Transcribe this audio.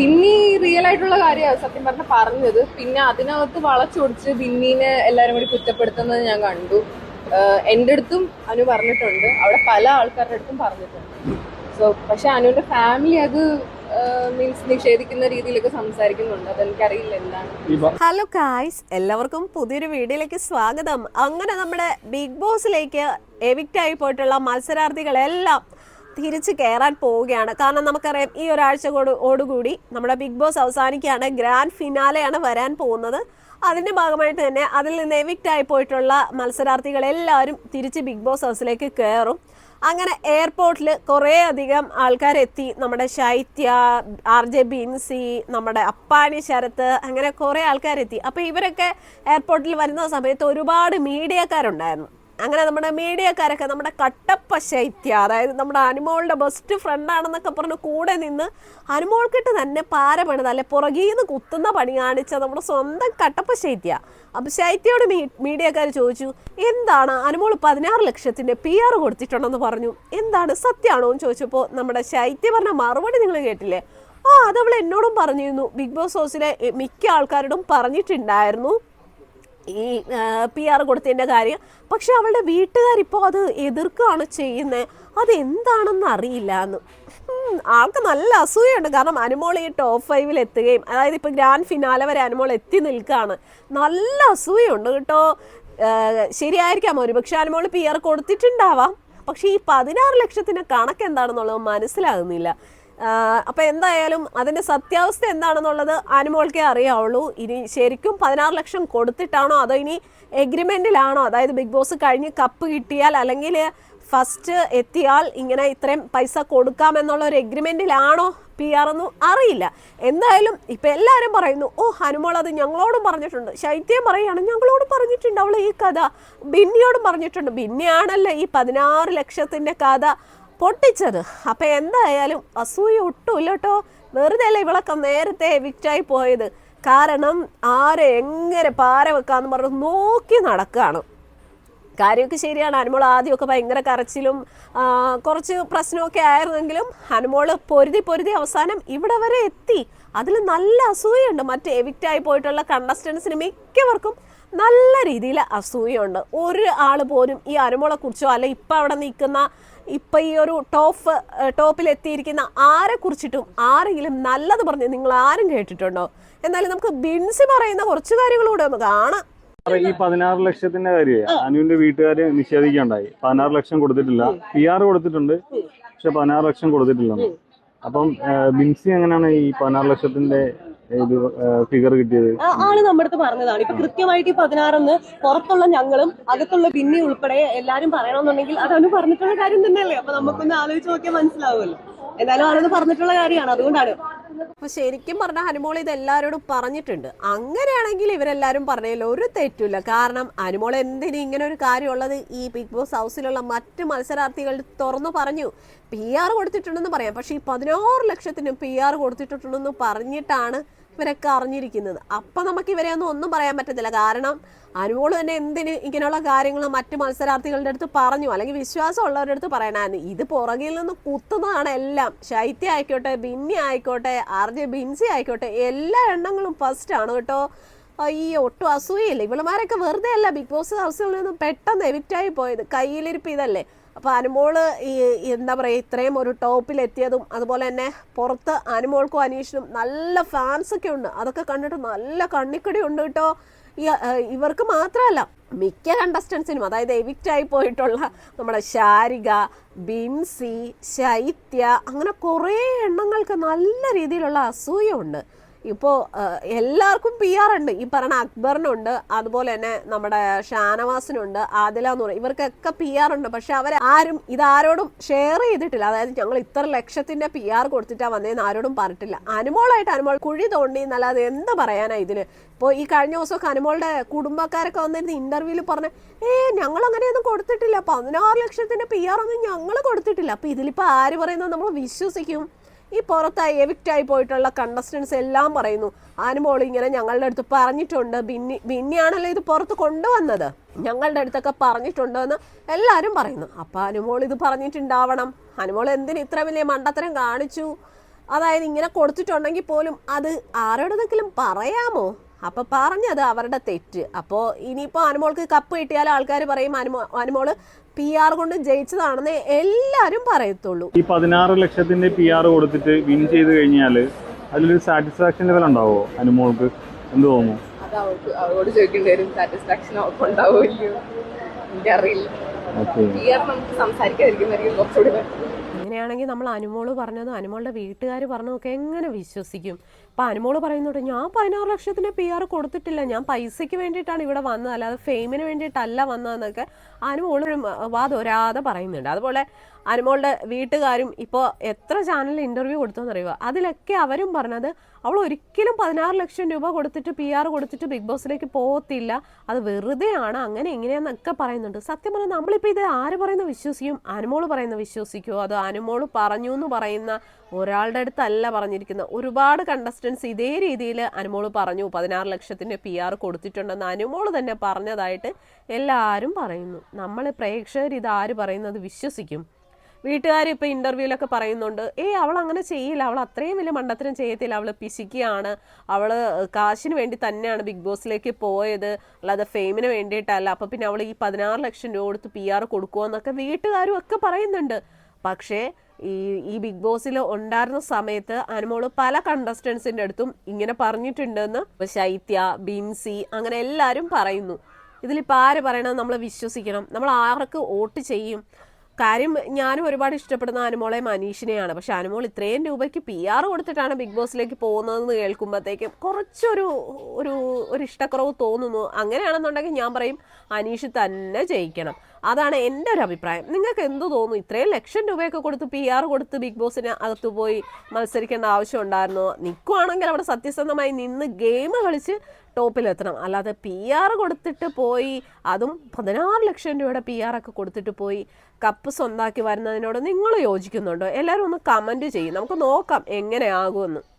Binny real ആയിട്ടുള്ള കാര്യമാണ് സത്യം പറഞ്ഞ പറഞ്ഞത്. പിന്നെ അതിനകത്ത് വളച്ചൊടിച്ച് ബിന്നീനെ എല്ലാവരും കൂടി കുറ്റപ്പെടുത്തുന്നത് ഞാൻ കണ്ടു. എന്റെ അടുത്തും അനു പറഞ്ഞിട്ടുണ്ട്. അവിടെ പല ആൾക്കാരുടെ അടുത്തും പറഞ്ഞിട്ടുണ്ട്. സോ പക്ഷെ അനുവിന്റെ ഫാമിലി അത് നിഷേധിക്കുന്ന രീതിയിലൊക്കെ സംസാരിക്കുന്നുണ്ട്. ഹലോ കായ്സ് എല്ലാവർക്കും പുതിയൊരു വീഡിയോയിലേക്ക് സ്വാഗതം. അങ്ങനെ നമ്മുടെ ബിഗ് ബോസിലേക്ക് എവിക്റ്റ് ആയി പോയിട്ടുള്ള മത്സരാർത്ഥികളെല്ലാം തിരിച്ച് കയറാൻ പോവുകയാണ്. കാരണം നമുക്കറിയാം ഈ ഒരാഴ്ച കൂടി- ഓടുകൂടി നമ്മുടെ ബിഗ് ബോസ് അവസാനിക്കുകയാണ്. ഗ്രാൻഡ് ഫിനാലെയാണ് വരാൻ പോകുന്നത്. അതിന്റെ ഭാഗമായിട്ട് തന്നെ അതിൽ നിന്ന് എവിക്റ്റ് ആയി പോയിട്ടുള്ള മത്സരാർത്ഥികളെല്ലാവരും തിരിച്ച് ബിഗ് ബോസ് ഹൗസിലേക്ക് കയറും അങ്ങനെ എയർപോർട്ടിൽ കുറേ അധികം ആൾക്കാരെത്തി. നമ്മുടെ ശൈത്യ ആർ ജെ ബിൻസി നമ്മുടെ അപ്പാനി ശരത്ത് അങ്ങനെ കുറേ ആൾക്കാരെത്തി. അപ്പോൾ ഇവരൊക്കെ എയർപോർട്ടിൽ വരുന്ന സമയത്ത് ഒരുപാട് മീഡിയക്കാരുണ്ടായിരുന്നു അങ്ങനെ നമ്മുടെ മീഡിയക്കാരൊക്കെ നമ്മുടെ കട്ടപ്പ ശൈത്യ അതായത് നമ്മുടെ അനുമോളുടെ ബെസ്റ്റ് ഫ്രണ്ടാണെന്നൊക്കെ പറഞ്ഞ് കൂടെ നിന്ന് അനുമോൾക്കിട്ട് തന്നെ പാര പണിത് അല്ലെ പുറകിൽ നിന്ന് കുത്തുന്ന പണി കാണിച്ച നമ്മുടെ സ്വന്തം കട്ടപ്പ ശൈത്യ. അപ്പം ശൈത്യയോട് മീ മീഡിയക്കാർ ചോദിച്ചു എന്താണ് അനുമോൾ പതിനാറ് ലക്ഷത്തിന്റെ പി ആർ കൊടുത്തിട്ടുണ്ടെന്ന് പറഞ്ഞു? എന്താണ് സത്യമാണോ എന്ന് ചോദിച്ചപ്പോൾ നമ്മുടെ ശൈത്യ പറഞ്ഞ മറുപടി നിങ്ങൾ കേട്ടില്ലേ? ആ അതവൾ എന്നോടും പറഞ്ഞിരുന്നു. ബിഗ് ബോസ് ഹൗസിലെ മിക്ക ആൾക്കാരോടും പറഞ്ഞിട്ടുണ്ടായിരുന്നു. ഈ പി ആർ കൊടുത്തതിന്റെ കാര്യം. പക്ഷെ അവളുടെ വീട്ടുകാരിപ്പോൾ അത് എതിർക്കുകയാണ് ചെയ്യുന്നത് അതെന്താണെന്ന് അറിയില്ല എന്ന്. ആൾക്ക് നല്ല അസൂയുണ്ട്. കാരണം അനുമോൾ ഈ ടോപ്പ് ഫൈവിൽ എത്തുകയും അതായത് ഇപ്പോൾ ഗ്രാൻഡ് ഫിനാലെ വരെ അനുമോൾ എത്തി നിൽക്കുകയാണ്. നല്ല അസൂയുണ്ട് കേട്ടോ. ശരിയായിരിക്കാം ഒരുപക്ഷെ അനുമോൾ പി ആർ കൊടുത്തിട്ടുണ്ടാവാം. പക്ഷേ ഈ പതിനാറ് ലക്ഷത്തിന്റെ കണക്ക് എന്താണെന്നുള്ളത് മനസ്സിലാകുന്നില്ല. ആഹ് അപ്പൊ എന്തായാലും അതിന്റെ സത്യാവസ്ഥ എന്താണെന്നുള്ളത് അനുമോൾക്കേ അറിയാവുള്ളൂ. ഇനി ശരിക്കും പതിനാറ് ലക്ഷം കൊടുത്തിട്ടാണോ അതോ ഇനി എഗ്രിമെന്റിലാണോ അതായത് ബിഗ് ബോസ് കഴിഞ്ഞ് കപ്പ് കിട്ടിയാൽ അല്ലെങ്കിൽ ഫസ്റ്റ് എത്തിയാൽ ഇങ്ങനെ ഇത്രയും പൈസ കൊടുക്കാമെന്നുള്ള ഒരു എഗ്രിമെന്റിലാണോ പി ആർ ഒന്നും അറിയില്ല. എന്തായാലും ഇപ്പൊ എല്ലാവരും പറയുന്നു ഓ ഹനുമോൾ അത് ഞങ്ങളോടും പറഞ്ഞിട്ടുണ്ട്. ശൈത്യം പറയാണ് ഞങ്ങളോടും പറഞ്ഞിട്ടുണ്ട് അവൾ ഈ കഥ. ബിന്നിയോടും പറഞ്ഞിട്ടുണ്ട്. ബിന്നിയാണല്ലോ ഈ പതിനാറ് ലക്ഷത്തിന്റെ കഥ പൊട്ടിച്ചത്. അപ്പൊ എന്തായാലും അസൂയ ഒട്ടുമില്ല കേട്ടോ. വെറുതെ അല്ല ഇവളൊക്കെ നേരത്തെ വിറ്റായി പോയത്. കാരണം ആരെ എങ്ങനെ പാര വെക്കാന്ന് പറഞ്ഞ് നോക്കി നടക്കുകയാണ് കാര്യമൊക്കെ ശരിയാണ്. അനുമോൾ ആദ്യമൊക്കെ ഭയങ്കര കരച്ചിലും കുറച്ച് പ്രശ്നമൊക്കെ ആയിരുന്നെങ്കിലും ഹനുമോൾ പൊരുതി പൊരുതി അവസാനം ഇവിടെ വരെ എത്തി. അതിൽ നല്ല അസൂയുണ്ട്. മറ്റ് എവിക്റ്റായി പോയിട്ടുള്ള കണ്ടസ്റ്റൻസിന് മിക്കവർക്കും നല്ല രീതിയിൽ അസൂയുണ്ട്. ഒരു ആൾ പോലും ഈ അനുമോളെ കുറിച്ചോ അല്ല ഇപ്പം അവിടെ നിൽക്കുന്ന ഇപ്പം ഈ ഒരു ടോപ്പ് ടോപ്പിൽ എത്തിയിരിക്കുന്ന ആരെ കുറിച്ചിട്ടും ആരെങ്കിലും നല്ലത് പറഞ്ഞ് നിങ്ങൾ ആരും കേട്ടിട്ടുണ്ടോ? എന്നാലും നമുക്ക് ബിൻസി പറയുന്ന കുറച്ച് കാര്യങ്ങളൂടെ ഒന്ന് കാണാം. ഈ പതിനാറ് ലക്ഷത്തിന്റെ കാര്യമേ അനുവിന്റെ വീട്ടുകാര് നിഷേധിക്കുകയുണ്ടായി. പതിനാറ് ലക്ഷം കൊടുത്തിട്ടില്ല. പി ആർ കൊടുത്തിട്ടുണ്ട് പക്ഷെ പതിനാറ് ലക്ഷം കൊടുത്തിട്ടില്ല അപ്പം ബിൻസി എങ്ങനെയാണ് ഈ പതിനാറ് ലക്ഷത്തിന്റെ ഫിഗർ കിട്ടിയത്. ആണ് നമ്മുടെ അടുത്ത് പറഞ്ഞതാണ്. ഇപ്പൊ കൃത്യമായിട്ട് ഈ പതിനാറെന്ന് പുറത്തുള്ള ഞങ്ങളും അകത്തുള്ള ബിന്നി ഉൾപ്പെടെ എല്ലാരും പറയണമെന്നുണ്ടെങ്കിൽ അത് അവന് പറഞ്ഞിട്ടുള്ള കാര്യം തന്നെയല്ലേ? അപ്പൊ നമുക്കൊന്ന് ആലോചിച്ച് നോക്കിയാൽ മനസ്സിലാവുമല്ലോ. എന്തായാലും ആളത് പറഞ്ഞിട്ടുള്ള കാര്യമാണ്. അതുകൊണ്ടാണ്. അപ്പൊ ശരിക്കും പറഞ്ഞ ഹനുമോൾ ഇത് എല്ലാവരോടും പറഞ്ഞിട്ടുണ്ട്. അങ്ങനെയാണെങ്കിൽ ഇവരെല്ലാരും പറഞ്ഞതിൽ ഒരു തെറ്റില്ല കാരണം അനുമോൾ എന്തിന് ഇങ്ങനെ ഒരു കാര്യമുള്ളത്? ഈ ബിഗ് ബോസ് ഹൗസിലുള്ള മറ്റ് മത്സരാർത്ഥികൾ തുറന്നു പറഞ്ഞു. പി ആർ കൊടുത്തിട്ടുണ്ടെന്ന് പറയാം. പക്ഷെ ഈ പതിനാറ് ലക്ഷത്തിനും പി ആർ കൊടുത്തിട്ടുണ്ടെന്ന് പറഞ്ഞിട്ടാണ് ഇവരൊക്കെ അറിഞ്ഞിരിക്കുന്നത്. അപ്പം നമുക്ക് ഇവരെ ഒന്നും ഒന്നും പറയാൻ പറ്റത്തില്ല. കാരണം അനുമോൾ തന്നെ എന്തിന് ഇങ്ങനെയുള്ള കാര്യങ്ങൾ മറ്റ് മത്സരാർത്ഥികളുടെ അടുത്ത് പറഞ്ഞു. അല്ലെങ്കിൽ വിശ്വാസമുള്ളവരുടെ അടുത്ത് പറയണമായിരുന്നു ഇത് പുറകിൽ നിന്ന് കുത്തുന്നതാണ് എല്ലാം. ശൈത്യ ആയിക്കോട്ടെ ബിന്നി ആയിക്കോട്ടെ ആർ ജെ ബിൻസി ആയിക്കോട്ടെ എല്ലാ എണ്ണങ്ങളും ഫസ്റ്റ് ആണ് കേട്ടോ. ഈ ഒട്ടും അസൂയയില്ല. ഇവളുമാരൊക്കെ വെറുതെ അല്ല ബിഗ് ബോസ് ഹൗസിൽ നിന്ന് പെട്ടെന്ന് എവിക്റ്റായി പോയത്. കയ്യിലിരിപ്പ് ഇതല്ലേ? അപ്പോൾ അനുമോൾ ഈ എന്താ പറയുക ഇത്രയും ഒരു ടോപ്പിൽ എത്തിയതും അതുപോലെ തന്നെ പുറത്ത് അനുമോൾക്കും അനീഷിനും നല്ല ഫാൻസൊക്കെ ഉണ്ട്. അതൊക്കെ കണ്ടിട്ട് നല്ല കണ്ണിക്കടി ഉണ്ട് കേട്ടോ. ഇവർക്ക് മാത്രമല്ല മിക്ക കണ്ടസ്റ്റൻസിനും അതായത് എവിക്റ്റ് ആയി പോയിട്ടുള്ള നമ്മുടെ ശാരിക ബിംസി ശൈത്യ അങ്ങനെ കുറേ എണ്ണങ്ങൾക്ക് നല്ല രീതിയിലുള്ള അസൂയുണ്ട് ഇപ്പോൾ എല്ലാവർക്കും പി ആർ ഉണ്ട്. ഈ പറഞ്ഞ അക്ബറിനുണ്ട് അതുപോലെ തന്നെ നമ്മുടെ ഷാനവാസിനുണ്ട് ആദില എന്ന് പറയും. ഇവർക്കൊക്കെ പി ആർ ഉണ്ട്. പക്ഷെ അവർ ആരും ഇതാരോടും ഷെയർ ചെയ്തിട്ടില്ല. അതായത് ഞങ്ങൾ ഇത്ര ലക്ഷത്തിന്റെ പി ആർ കൊടുത്തിട്ടാണ് വന്നതെന്ന് ആരോടും പറഞ്ഞിട്ടില്ല. അനുമോളായിട്ട് അനുമോൾ കുഴി തോണ്ടി എന്നല്ലാതെ എന്ത് പറയാനാ ഇതിൽ? ഇപ്പോൾ ഈ കഴിഞ്ഞ ദിവസമൊക്കെ അനുമോളുടെ കുടുംബക്കാരൊക്കെ വന്നിരുന്ന ഇന്റർവ്യൂവിൽ പറഞ്ഞ ഏ ഞങ്ങൾ അങ്ങനെയൊന്നും കൊടുത്തിട്ടില്ല. പതിനാറ് ലക്ഷത്തിന്റെ പി ആർ ഒന്നും ഞങ്ങൾ കൊടുത്തിട്ടില്ല. അപ്പൊ ഇതിലിപ്പോ ആര് പറയുന്നത് നമ്മൾ വിശ്വസിക്കും? ഈ പുറത്തായി എവിക്റ്റായി പോയിട്ടുള്ള കണ്ടസ്റ്റൻസ് എല്ലാം പറയുന്നു. ആനുമോൾ ഇങ്ങനെ ഞങ്ങളുടെ അടുത്ത് പറഞ്ഞിട്ടുണ്ട്. ബിന്നി ബിന്നിയാണല്ലോ ഇത് പുറത്ത് കൊണ്ടുവന്നത്. ഞങ്ങളുടെ അടുത്തൊക്കെ പറഞ്ഞിട്ടുണ്ട് എന്ന് എല്ലാവരും പറയുന്നു. അപ്പം അനുമോൾ ഇത് പറഞ്ഞിട്ടുണ്ടാവണം. അനുമോൾ എന്തിന് ഇത്ര വലിയ മണ്ടത്തരം കാണിച്ചു? അതായത് ഇങ്ങനെ കൊടുത്തിട്ടുണ്ടെങ്കിൽ പോലും അത് ആരോടെങ്കിലും പറയാമോ? അപ്പൊ പറഞ്ഞത് അവരുടെ തെറ്റ്. അപ്പോൾ ഇനിയിപ്പോൾ അനുമോൾക്ക് കപ്പ് കിട്ടിയാൽ ആൾക്കാർ പറയും അനുമോ അനുമോൾ പി ആർ കൊണ്ട് ജയിച്ചതാണെന്ന് എല്ലാവരും പറയത്തുള്ളൂ. ഈ പതിനാറ് ലക്ഷത്തിന്റെ പി ആർ കൊടുത്തിട്ട് വിൻ ചെയ്ത് കഴിഞ്ഞാൽ അതിലൊരു സാറ്റിസ്ഫാക്ഷൻ ലെവൽ ഉണ്ടാവോ? അനുമോൾക്ക് എന്ത് തോന്നുന്നു? അവളോട് ചോദിക്കേണ്ടി വരും സാറ്റിസ്ഫാക്ഷൻ അവൾക്ക് ഉണ്ടാവോ ഇല്ലയോ എനിക്കറിയില്ല. ഓക്കെ പി ആർ നമുക്ക് സംസാരിക്കാതിരിക്കുന്നതായിരിക്കും കുറച്ചുകൂടി അങ്ങനെയാണെങ്കിൽ നമ്മൾ അനുമോൾ പറഞ്ഞതും അനുമോളുടെ വീട്ടുകാർ പറഞ്ഞതൊക്കെ എങ്ങനെ വിശ്വസിക്കും? അപ്പൊ അനുമോൾ പറയുന്നുണ്ട് ഞാൻ പതിനാറ് ലക്ഷത്തിന്റെ പി ആർ കൊടുത്തിട്ടില്ല. ഞാൻ പൈസയ്ക്ക് വേണ്ടിയിട്ടാണ് ഇവിടെ വന്നത്. അല്ലാതെ ഫെയിമിന് വേണ്ടിയിട്ടല്ല വന്നതെന്നൊക്കെ അനുമോൾ വാദോരാതെ പറയുന്നുണ്ട്. അതുപോലെ അനുമോളുടെ വീട്ടുകാരും ഇപ്പോൾ എത്ര ചാനലിൽ ഇന്റർവ്യൂ കൊടുത്തോന്നറിയുക അതിലൊക്കെ അവരും പറഞ്ഞത് അവൾ ഒരിക്കലും പതിനാറ് ലക്ഷം രൂപ കൊടുത്തിട്ട് പി ആർ കൊടുത്തിട്ട് ബിഗ് ബോസിലേക്ക് പോകത്തില്ല അത് വെറുതെയാണ്. അങ്ങനെ ഇങ്ങനെയെന്നൊക്കെ പറയുന്നുണ്ട്. സത്യം പറഞ്ഞാൽ നമ്മളിപ്പോൾ ഇത് ആര് പറയുന്ന വിശ്വസിക്കും? അനുമോൾ പറയുന്ന വിശ്വസിക്കുമോ അത് അനുമോൾ പറഞ്ഞു എന്ന് പറയുന്ന ഒരാളുടെ അടുത്തല്ല പറഞ്ഞിരിക്കുന്നത് ഒരുപാട് കണ്ടസ്റ്റൻസ് ഇതേ രീതിയിൽ അനുമോൾ പറഞ്ഞു. പതിനാറ് ലക്ഷത്തിന്റെ പി ആർ കൊടുത്തിട്ടുണ്ടെന്ന് അനുമോൾ തന്നെ പറഞ്ഞതായിട്ട് എല്ലാവരും പറയുന്നു. നമ്മൾ പ്രേക്ഷകർ ഇത് ആര് പറയുന്നത് വിശ്വസിക്കും. വീട്ടുകാർ ഇപ്പോൾ ഇന്റർവ്യൂവിലൊക്കെ പറയുന്നുണ്ട് ഏയ് അവൾ അങ്ങനെ ചെയ്യില്ല അവൾ അത്രയും വലിയ മണ്ടത്തരം ചെയ്യത്തില്ല അവൾ പിശിക്കുകയാണ് അവൾ കാശിന് വേണ്ടി തന്നെയാണ് ബിഗ് ബോസിലേക്ക് പോയത് അല്ലാതെ ഫെയിമിന് വേണ്ടിയിട്ടല്ല അപ്പോൾ പിന്നെ അവൾ ഈ പതിനാറ് ലക്ഷം രൂപ കൊടുത്ത് പി ആർ കൊടുക്കുമെന്നൊക്കെ വീട്ടുകാരും ഒക്കെ പറയുന്നുണ്ട്. പക്ഷേ ഈ ഈ ബിഗ് ബോസിൽ ഉണ്ടായിരുന്ന സമയത്ത് അനുമോൾ പല കണ്ടസ്റ്റൻസിന്റെ അടുത്തും ഇങ്ങനെ പറഞ്ഞിട്ടുണ്ടെന്ന് ശൈത്യ ബിൻസി അങ്ങനെ എല്ലാവരും പറയുന്നു. ഇതിലിപ്പോൾ ആര് പറയണത് നമ്മൾ വിശ്വസിക്കണം. നമ്മൾ ആർക്ക് വോട്ട് ചെയ്യും? കാര്യം ഞാനും ഒരുപാട് ഇഷ്ടപ്പെടുന്ന അനുമോളെ മനീഷിനെയാണ്. പക്ഷെ അനുമോൾ ഇത്രയും രൂപയ്ക്ക് പി ആർ കൊടുത്തിട്ടാണ് ബിഗ് ബോസിലേക്ക് പോകുന്നതെന്ന് കേൾക്കുമ്പോഴത്തേക്കും കുറച്ചൊരു ഒരു ഒരു ഇഷ്ടക്കുറവ് തോന്നുന്നു. അങ്ങനെയാണെന്നുണ്ടെങ്കിൽ ഞാൻ പറയും അനീഷ് തന്നെ ജയിക്കണം. അതാണ് എന്റെ ഒരു അഭിപ്രായം. നിങ്ങൾക്ക് എന്ത് തോന്നുന്നു? ഇത്രയും ലക്ഷം രൂപയൊക്കെ കൊടുത്ത് പി ആർ കൊടുത്ത് ബിഗ് ബോസിന് അകത്ത് പോയി മത്സരിക്കേണ്ട ആവശ്യം ഉണ്ടായിരുന്നോ? നിൽക്കുവാണെങ്കിൽ അവിടെ സത്യസന്ധമായി നിന്ന് ഗെയിം കളിച്ച് ടോപ്പിലെത്തണം അല്ലാതെ പി ആർ കൊടുത്തിട്ട് പോയി അതും പതിനാറ് ലക്ഷം രൂപയുടെ പി ആർ ഒക്കെ കൊടുത്തിട്ട് പോയി കപ്പ് സ്വന്താക്കി വരുന്നതിനോട് നിങ്ങൾ യോജിക്കുന്നുണ്ടോ? എല്ലാവരും ഒന്ന് കമന്റ് ചെയ്യും. നമുക്ക് നോക്കാം എങ്ങനെയാകുമെന്ന്.